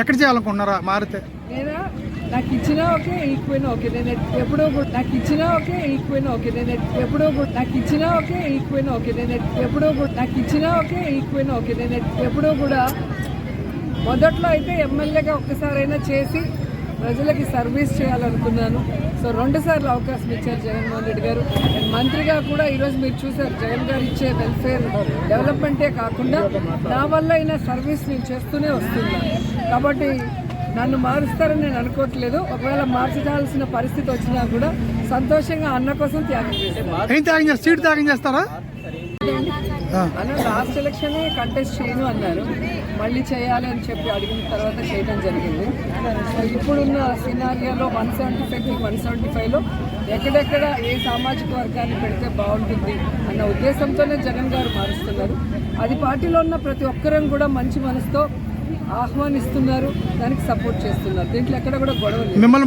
ఎక్కడ చేయాలనుకుంటున్నారా? మారితే. నేనా? నాకు ఇచ్చినా ఓకే ఈక్వైనా ఓకే. నేను ఎప్పుడో నాకు ఇచ్చినా ఓకే ఈక్వైనా ఓకే. నేను ఎప్పుడో నాకు ఇచ్చినా ఓకే ఈక్వైనా ఓకే. నేను ఎప్పుడో నాకు ఇచ్చినా ఓకే ఈక్వైనా ఓకే. నేను ఎప్పుడో కూడా మొదట్లో అయితే ఎమ్మెల్యేగా ఒక్కసారైనా చేసి ప్రజలకి సర్వీస్ చేయాలనుకున్నాను. సో రెండు సార్లు అవకాశం ఇచ్చారు జగన్మోహన్ రెడ్డి గారు. అండ్ మంత్రిగా కూడా ఈరోజు మీరు చూసారు జగన్ గారు ఇచ్చే వెల్ఫేర్ డెవలప్మెంటే కాకుండా నా వల్ల అయిన సర్వీస్ నేను చేస్తూనే వస్తున్నాను కాబట్టి నన్ను మారుస్తారని నేను అనుకోవట్లేదు. ఒకవేళ మార్చాల్సిన పరిస్థితి వచ్చినా కూడా సంతోషంగా అన్న కోసం త్యాగం చేస్తాను. అన్న లాస్ట్ ఎలక్షన్ కంటెస్ట్ చేయను అన్నారు. మళ్ళీ చేయాలి అని చెప్పి అడిగిన తర్వాత చేయడం జరిగింది. ఇప్పుడున్న సినారియాలో one seventy five one seventy ఫైవ్లో ఎక్కడెక్కడ ఏ సామాజిక వర్గాన్ని పెడితే బాగుంటుంది అన్న ఉద్దేశంతోనే జగన్ గారు మారుస్తున్నారు. అది పార్టీలో ఉన్న ప్రతి ఒక్కరం కూడా మంచి మనసుతో ఆహ్వానిస్తున్నారు దానికి సపోర్ట్ చేస్తున్నారు. దీంట్లో ఎక్కడ కూడా గొడవ లేదు.